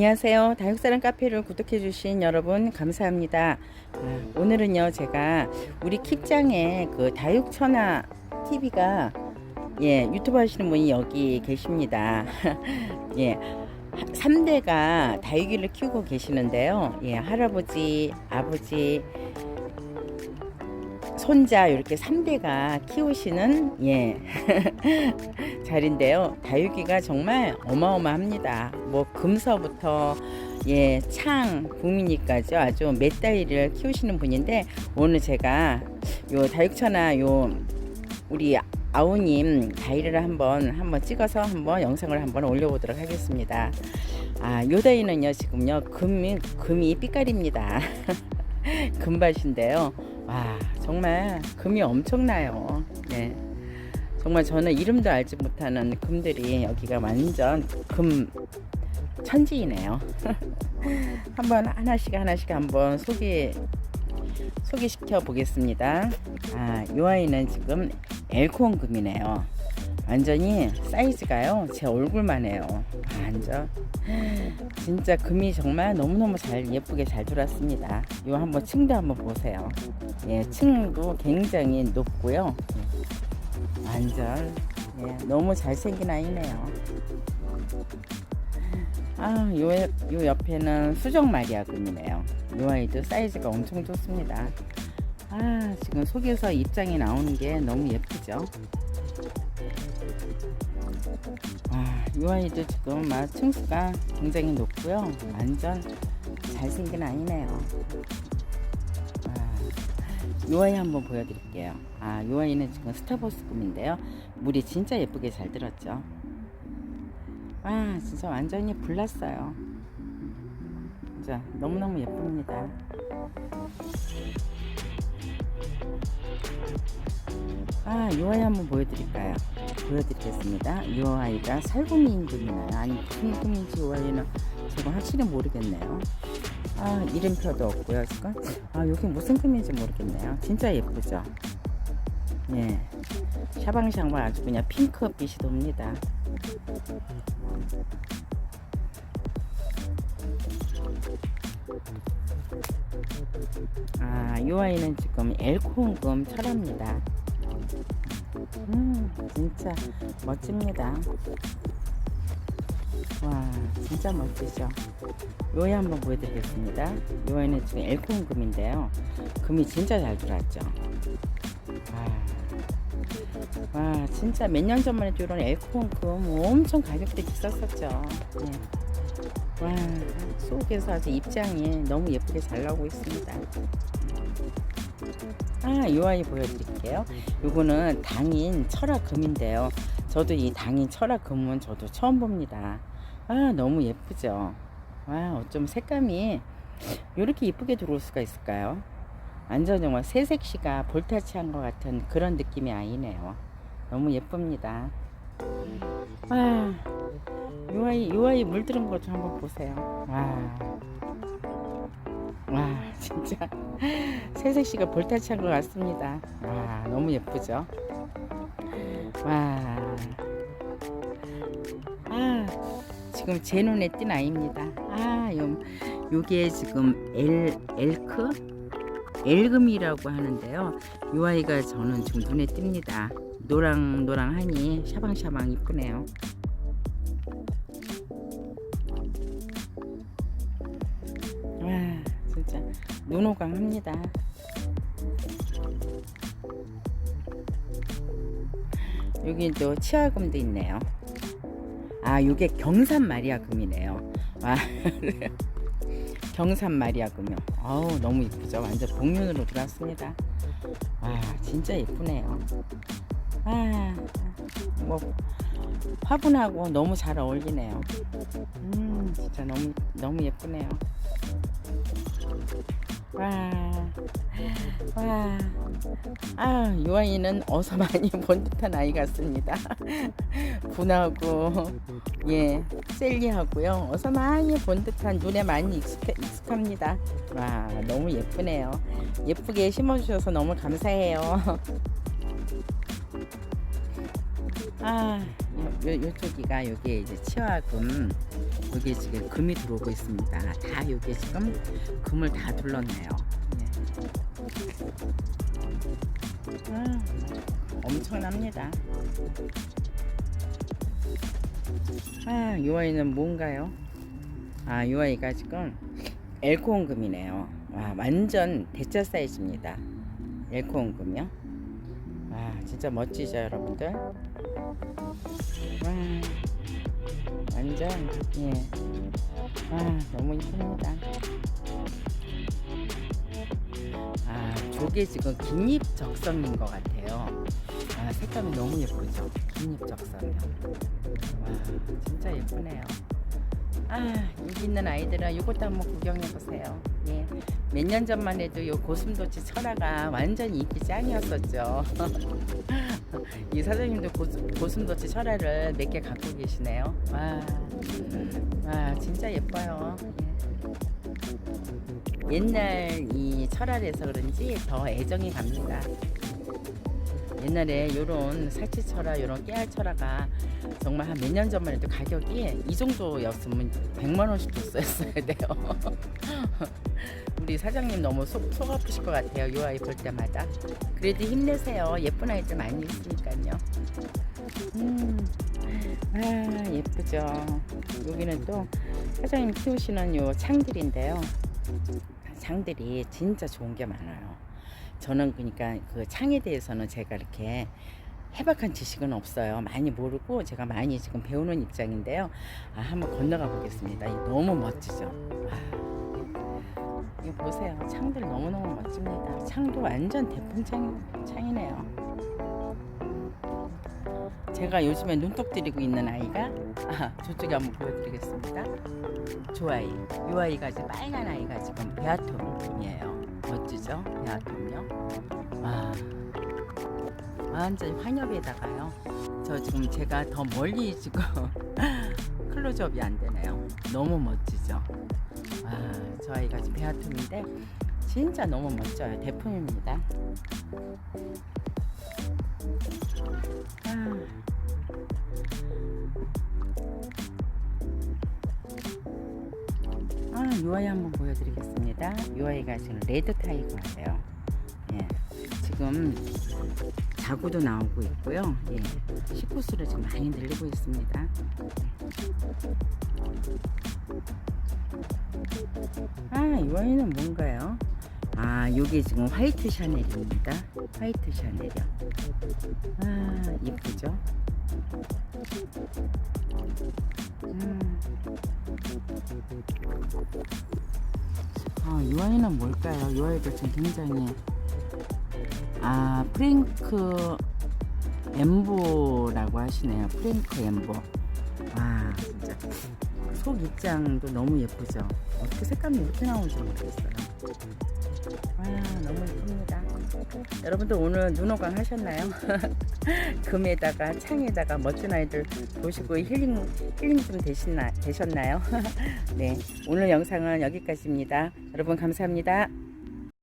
안녕하세요. 다육사랑 카페를 구독해주신 여러분 감사합니다. 아, 오늘은요 제가 우리 킵장에 그 다육천하 TV가 예 유튜브 하시는 분이 여기 계십니다. 예. 3대가 다육이를 키우고 계시는데요. 예, 할아버지, 아버지, 손자 이렇게 3대가 키우시는 예 자리인데요. 다육이가 정말 어마어마합니다. 뭐 금서부터 예, 창, 구미니까죠. 아주 몇 다리를 키우시는 분인데 오늘 제가 요 다육천하 요 우리 아우님 다이를 한번 한번 찍어서 한번 영상을 한번 올려보도록 하겠습니다. 아, 요 다이는요 지금요 금이 금이 삐까리입니다. 금밭인데요. 와 정말 금이 엄청나요. 네. 정말 저는 이름도 알지 못하는 금들이 여기가 완전 금 천지이네요. 한번 하나씩 하나씩 한번 소개 소개시켜 보겠습니다. 아, 이 아이는 지금 엘코온 금이네요. 완전히 사이즈가요 제 얼굴만 해요. 완전 진짜 금이 정말 너무너무 잘 예쁘게 잘 들어왔습니다. 이 한번 층도 한번 보세요. 예, 층도 굉장히 높고요. 예, 완전 예, 너무 잘생긴 아이네요. 아, 요, 요 옆에는 수정 마리아 금이네요. 요 아이도 사이즈가 엄청 좋습니다. 아, 지금 속에서 입장이 나오는 게 너무 예쁘죠? 이 아이도 지금 막 층수가 굉장히 높고요. 완전 잘생긴 아이네요. 아, 이 아이 한번 보여드릴게요. 아, 이 아이는 지금 스타버스 꿈인데요. 물이 진짜 예쁘게 잘 들었죠. 아, 진짜 완전히 불났어요. 진짜 너무너무 예쁩니다. 아, 이 아이 한번 보여드릴까요? 보여드리겠습니다. 이 아이가 살구미인 금이나요? 아니 무슨 금인지 이 아이는 제가 확실히 모르겠네요. 아 이름표도 없고요. 아 여기 무슨 금인지 모르겠네요. 진짜 예쁘죠? 예. 샤방샤방 아주 그냥 핑크빛이 돕니다. 아, 이 아이는 지금 엘코온금 철합니다. 음, 진짜 멋집니다. 와, 진짜 멋지죠? 요에 한번 보여드리겠습니다. 요에는 지금 엘코온 금인데요. 금이 진짜 잘 들어왔죠? 와, 와 진짜 몇 년 전만 해도 이런 엘코온 금 엄청 가격대 비쌌었죠. 네. 와, 속에서 아주 입장이 너무 예쁘게 잘 나오고 있습니다. 아, 이 아이 보여드릴게요. 요거는 당인 철화금인데요. 저도 이 당인 철화금은 저도 처음 봅니다. 아, 너무 예쁘죠? 와, 어쩜 색감이 이렇게 예쁘게 들어올 수가 있을까요? 완전 정말 새색시가 볼타치한 것 같은 그런 느낌의 아이네요. 너무 예쁩니다. 와, 요 아이, 요 아이 물 들은 것 좀 한번 보세요. 와. 와 진짜 새색시가 볼타치한 것 같습니다. 와 너무 예쁘죠? 와. 아 지금 제 눈에 띈 아이입니다. 아 요, 요게 지금 엘 엘크 엘금이라고 하는데요. 요 아이가 저는 지금 눈에 띕니다. 노랑 노랑하니 샤방샤방 이쁘네요. 와 진짜 눈호강합니다. 여기 또 치아금도 있네요. 아, 요게 경산 마리아금이네요. 와, 경산 마리아금이요. 아우 너무 이쁘죠. 완전 복륜으로 들어왔습니다. 와, 진짜 예쁘네요. 아, 뭐 화분하고 너무 잘 어울리네요. 음, 진짜 너무 너무 예쁘네요. 와, 와, 아, 이 아이는 어서 많이 본 듯한 아이 같습니다. 분하고, 예, 셀리하고요. 어서 많이 본 듯한 눈에 많이 익숙, 익숙합니다. 와, 너무 예쁘네요. 예쁘게 심어주셔서 너무 감사해요. 아, 요, 요, 요쪽이가 여기 이제 치와금 여기 지금 금이 들어오고 있습니다. 다 여기 지금 금을 다 둘렀네요. 예. 아, 엄청납니다. 아, 이 아이는 뭔가요? 아, 이 아이가 지금 엘코온금이네요. 와, 완전 대짜 사이즈입니다. 엘코온금이요. 와, 진짜 멋지죠, 여러분들? 와, 완전, 예. 아, 너무 이쁩니다. 아, 저게 지금 긴잎 적성인 것 같아요. 아, 색감이 너무 예쁘죠? 긴잎 적성이요. 와, 진짜 예쁘네요. 아, 여기 있는 아이들은 이것도 한번 구경해 보세요. 예. 몇 년 전만 해도 요 고슴도치 철화가 완전 인기 짱이었었죠. 이 사장님도 고슴, 고슴도치 철화를 몇 개 갖고 계시네요. 와, 와, 진짜 예뻐요. 예. 옛날 이 철화라서 그런지 더 애정이 갑니다. 옛날에 요런 살치철화, 요런 깨알철화가 정말 한 몇 년 전만 해도 가격이 이 정도였으면 100만 원씩 줬어야 돼요. 우리 사장님 너무 속, 속 아프실 것 같아요. 요 아이 볼 때마다. 그래도 힘내세요. 예쁜 아이들 많이 있으니까요. 음, 아, 예쁘죠. 여기는 또 사장님 키우시는 요 창들인데요. 창들이 진짜 좋은 게 많아요. 저는 그러니까 그 창에 대해서는 제가 이렇게 해박한 지식은 없어요. 많이 모르고 제가 많이 지금 배우는 입장인데요. 아, 한번 건너가 보겠습니다. 이 너무 멋지죠. 아, 이거 보세요. 창들 너무너무 멋집니다. 창도 완전 대풍 창, 창이네요. 제가 요즘에 눈독 들이고 있는 아이가 아, 저쪽에 한번 보여드리겠습니다. 저 아이, 이 아이가 이제 빨간 아이가 지금 베아톰이에요. 멋지죠? 베아톰요. 와, 완전 환엽에다가요. 저 지금 제가 더 멀리 지금 클로즈업이 안 되네요. 너무 멋지죠? 와, 저 아이가 지금 베아톰인데 진짜 너무 멋져요. 대품입니다. 아. 아, 이 아이 한번 보여드리겠습니다. 이 아이가 지금 레드 타이거예요. 예, 지금 자구도 나오고 있고요. 예, 식구수를 지금 많이 늘리고 있습니다. 아, 이 아이는 뭔가요? 아, 이게 지금 화이트 샤넬입니다. 화이트 샤넬이요. 아, 이쁘죠? 음. 아, 이 아이는 뭘까요? 이 아이도 지금 굉장히 아 프랭크 엠보라고 하시네요. 프랭크 엠보. 와 진짜 속 입장도 너무 예쁘죠. 어떻게 색감이 이렇게 나오는지 모르겠어요. 와 너무 예쁩니다. 여러분들 오늘 눈호강 하셨나요? 금에다가 창에다가 멋진 아이들 보시고 힐링 힐링 좀 되시나, 되셨나요? 네 오늘 영상은 여기까지입니다. 여러분 감사합니다.